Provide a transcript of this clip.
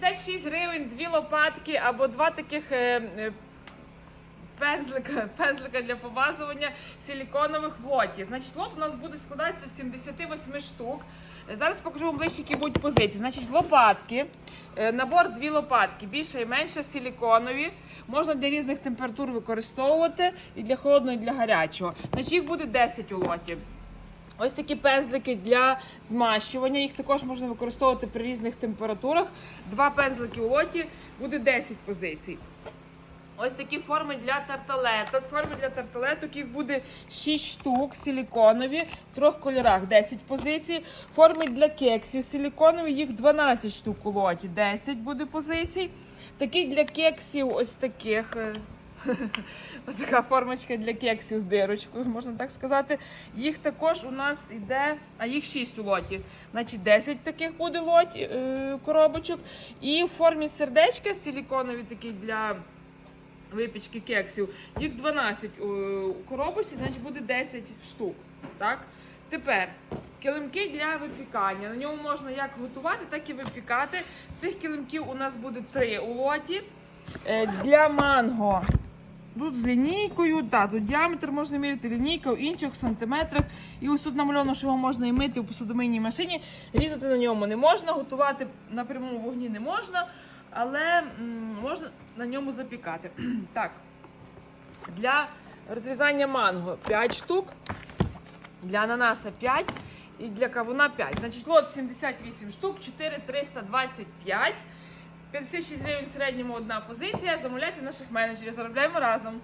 56 гривень, дві лопатки або два таких е, е, пензлика, пензлика для помазування силіконових в лоті. Значить, лот у нас буде складатися з 78 штук. Зараз покажу вам ближче, які будуть позиції. Значить, лопатки, е, набор дві лопатки, більша і менша, силіконові. Можна для різних температур використовувати і для холодного, і для гарячого. Значить, їх буде 10 у лоті. Ось такі пензлики для змащування. Їх також можна використовувати при різних температурах. Два пензлики у лоті буде 10 позицій. Ось такі форми для тарталеток. Форми для тарталеток їх буде 6 штук силіконові в трьох кольорах, 10 позицій. Форми для кексів силіконові, їх 12 штук у лоті, 10 буде позицій. Такі для кексів, ось таких. така формочка для кексів з дирочкою, можна так сказати. Їх також у нас йде, а їх 6 у лоті. Значить, 10 таких буде лоті, е, коробочок. І в формі сердечка силіконові такі для випічки кексів. Їх 12 у у коробочці, значить буде 10 штук. Так? Тепер килимки для випікання. На ньому можна як готувати, так і випікати. Цих килимків у нас буде 3 у лоті. Е, Для манго. Тут з лінійкою, та, тут діаметр можна міряти, лінійка в інших сантиметрах. І ось тут намальовано, що його можна і мити у посудомийній машині. Різати на ньому не можна, готувати на прямому вогні не можна, але м, можна на ньому запікати. так. Для розрізання манго 5 штук, для ананаса 5 і для кавуна 5. Значить, лот 78 штук, 4 325. 56 гривень в середньому одна позиція. Замовляйте наших менеджерів, заробляємо разом.